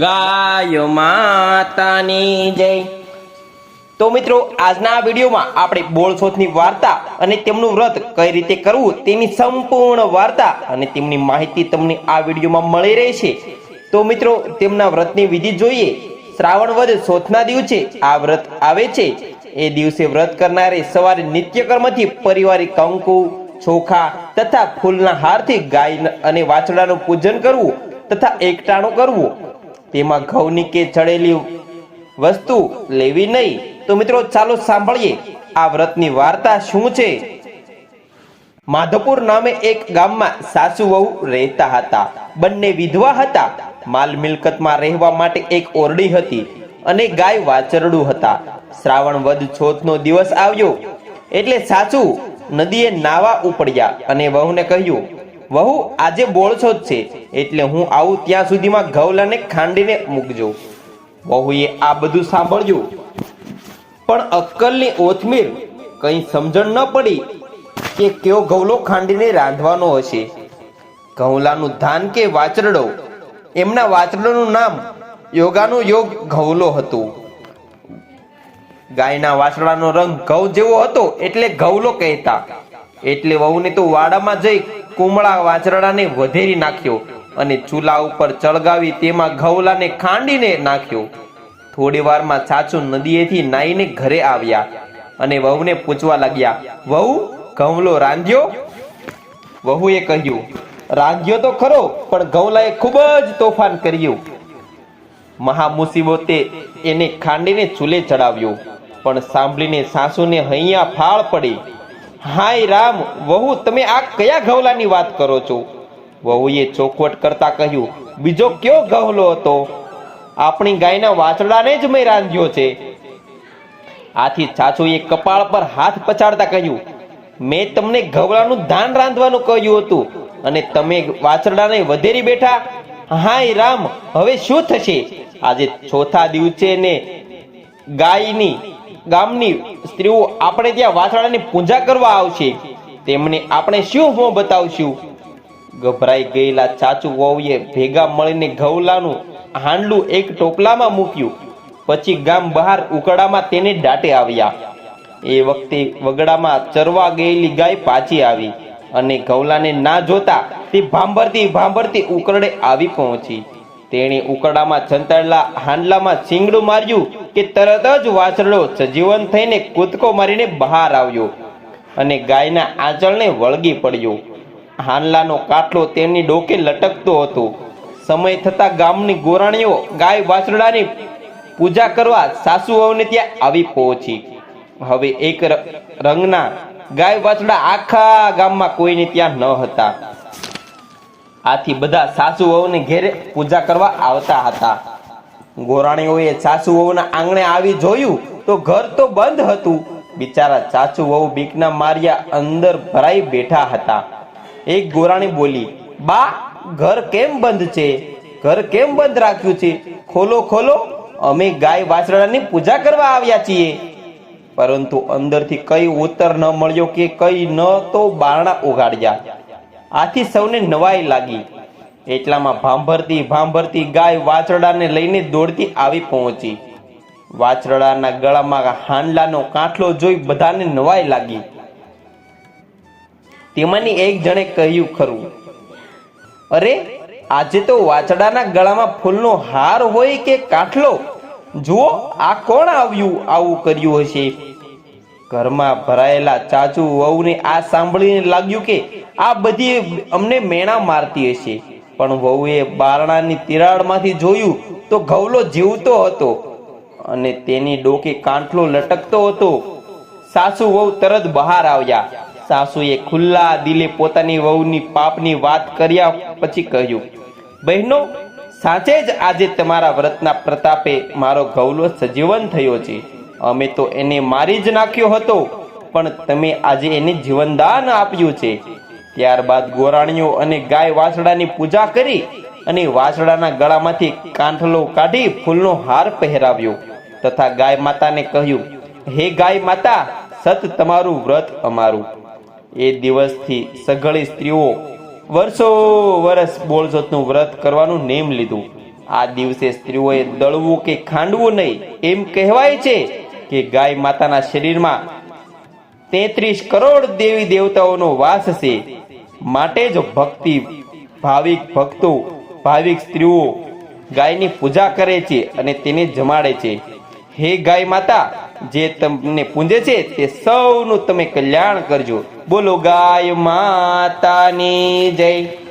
ગાયો માતાની જય. તો મિત્રો, આજના આ વિડીયોમાં આપણે બોળસોથની વાર્તા અને તેમનું વ્રત કઈ રીતે કરવું તેની સંપૂર્ણ વાર્તા અને તેમની માહિતી તમને આ વિડીયોમાં મળી રહી છે. તો મિત્રો, તેમના વ્રતની વિધિ જોઈએ. શ્રાવણ વદ સોથના દિવસે આ વ્રત આવે છે. એ દિવસે વ્રત કરનારે સવારે નિત્યકર્મથી પરિવારિક કંકુ, ચોખા તથા ફૂલના હારથી ગાય અને વાછડાનું પૂજન કરવું તથા એકટાણું કરવું. તેમાં ઘઉંની કે ચડેલી વસ્તુ લેવી નહીં. તો મિત્રો, ચાલો સાંભળીએ આ વ્રતની વાર્તા શું છે. માધવપુર નામે એક ગામમાં સાસુ વહુ રહેતા હતા. બંને વિધવા હતા. માલ મિલકતમાં રહેવા માટે એક ઓરડી હતી અને ગાય વાચરડું હતા. શ્રાવણ વદ છોથનો દિવસ આવ્યો. એટલે સાસુ નદીએ નાવા ઉપડ્યા અને વહુને કહ્યું વહુ, આજે બોળછો જ છે, એટલે હું આવું ત્યાં સુધીમાં ઘઉલાને ખાંડીને મૂકજો. વહુએ આ બધું સાંભળ્યું. પણ અક્કલની ઓથમીર કંઈ સમજણ ન પડી કે કયો ઘઉલો ખાંડીને રાંધવાનો હશે. ઘઉલાનું ધાન કે વાચરડો એમના વાચરડોનું નામ યોગાનું યોગ ઘઉલો હતું. ગાયના વાછરડાનો રંગ ઘઉં જેવો હતો એટલે ઘઉલો કહેતા. એટલે વહુને તો વાડામાં જઈ કુમળા વાછરડાને વધેરી નાખ્યો અને ચૂલા ઉપર ચળગાવી તેમાં ઘઉલાને ખાંડીને નાખ્યો. થોડી વારમાં ચાચુ નદીએથી નાઈને ઘરે આવ્યા અને વહુને પૂછવા લાગ્યા, વહુ, ઘઉલો રાંધ્યો? વહુએ કહ્યું, રાંધ્યો તો ખરો, પણ ઘઉલાએ ખૂબ જ તોફાન કર્યું. મહા મુસીબતે એને ખાંડીને ચૂલે ચડાવ્યો, પણ સાંભળીને સાસુને હૈયા ફાળ પડી. હાય રામ, વહુ, તમે આ કયા ઘવલાની વાત કરો છો? વહુએ ચોખવટ કરતા કહ્યું, બીજો કયો ઘવલો હતો? આપણી ગાયના વાછડાને જ મેં રાંધ્યો છે. આથી ચાચુએ કપાળ પર હાથ પછાડતા કહ્યું, મેં તમને ઘવલાનું ધાન રાંધવાનું કહ્યું હતું અને તમે વાછડાને વધેરી બેઠા? હાય રામ, હવે શું થશે? આજે ચોથા દિવસે ને ગાયની ગામની સ્ત્રીઓ આપણે ત્યાં વાછડાની પૂજા કરવા આવશે. તેમને આપણે શું મોં બતાવશું? ગભરાઈ ગયેલા ચાચુ વહુએ ભેગા મળીને ઘઉલાનું હાંડલું એક ટોપલામાં મૂક્યું. પછી ગામ બહાર ઉકડામાં તેને દાટે આવ્યા. એ વખતે વગડામાં ચરવા ગયેલી ગાય પાછી આવી અને ઘઉલાને ના જોતા તે ભાંભરતી ભાંભરતી ઉકરડે આવી પહોંચી. તેણે ઉકરડામાં છંતાડેલા હાંડલામાં ચીંગડું માર્યું. કે તરત જ વાછરડો સજીવન થઈને કૂદકો મારીને બહાર આવ્યો અને ગાયના આંચળને વળગી પડ્યો. હાંડલાનો કાટલો તેની ડોકે લટકતો હતો. સમય થતા ગામની ગોરાણીઓ ગાય વાછરડાની પૂજા કરવા સાસુ વહુને ત્યાં આવી પહોંચી. હવે એક રંગના ગાય વાછડા આખા ગામમાં કોઈને ત્યાં ન હતા. આથી બધા સાસુ વહુને ઘેરે પૂજા કરવા આવતા હતા. ગોરાણીઓએ સાસુ વહુના આંગણે આવી જોયું તો ઘર તો બંધ હતું. બિચારા સાસુ વહુ બીકના માર્યા અંદર ભરાઈ બેઠા હતા. એક ગોરાણી બોલી, બા, ઘર કેમ બંધ છે? ઘર કેમ બંધ રાખ્યું છે? ખોલો ખોલો, અમે ગાય વાછરડાની પૂજા કરવા આવ્યા છીએ. પરંતુ અંદરથી કઈ ઉત્તર ન મળ્યો કે કઈ ન તો બારણા ઉગાડ્યા. આથી સૌને નવાઈ લાગી. એટલામાં ભાંભરતી ભાંભરતી ગાય વાછરડાને લઈને દોડતી આવી પહોંચી. વાછરડાના ગળામાં હાંડલાનો કાંઠલો જોઈ બધાને નવાઈ લાગી. તેમાંની એક જણે કહ્યું ખરું, અરે, આજે તો વાછડાના ગળામાં ફૂલનો હાર હોય કે કાંઠલો? જુઓ, આ કોણ આવ્યું, આવું કર્યું હશે? ઘરમાં ભરાયેલા ચાચુ વહુને આ સાંભળીને લાગ્યું કે આ બધી અમને મેણા મારતી હશે. પણ વહુએ બારણાની તિરાડમાંથી જોયું તો ઘવલો જીવતો હતો અને તેની ડોકે કાંઠલો લટકતો હતો. સાસુ વહુ તરત બહાર આવ્યા. સાસુએ ખુલ્લા દિલે પોતાની વહુની પાપની વાત કર્યા પછી કહ્યું, બહેનો સાચે જ આજે તમારા વ્રતના પ્રતાપે મારો ઘવલો સજીવન થયો છે. અમે તો એને મારી જ નાખ્યો હતો, પણ તમે આજે એને જીવનદાન આપ્યું છે. ત્યારબાદ ગોરાણીઓ અને ગાય વાછડાની પૂજા કરી અને વાછડાના ગળામાંથી કાંઠલો કાઢી ફૂલનો હાર પહેરાવ્યો. તથા ગાય માતાને કહ્યું, હે ગાય માતા, સત તમારું વ્રત અમારું. એ દિવસથી સઘળી સ્ત્રીઓ વર્ષો વર્ષ બોળસોતનું વ્રત કરવાનું નેમ લીધું. આ દિવસે સ્ત્રીઓએ દળવું કે ખાંડવું નહીં, એમ કહેવાય છે કે ગાય માતાના શરીરમાં તેત્રીસ કરોડ દેવી દેવતાઓનો વાસ છે. માટે જ ભક્તિ ભાવિક ભક્તો, ભાવિક સ્ત્રીઓ ગાયની પૂજા કરે છે અને તેને જમાડે છે. હે ગાય માતા, જે તમને પૂંજે છે તે સૌનું તમે કલ્યાણ કરજો. બોલો ગાય માતાની જય.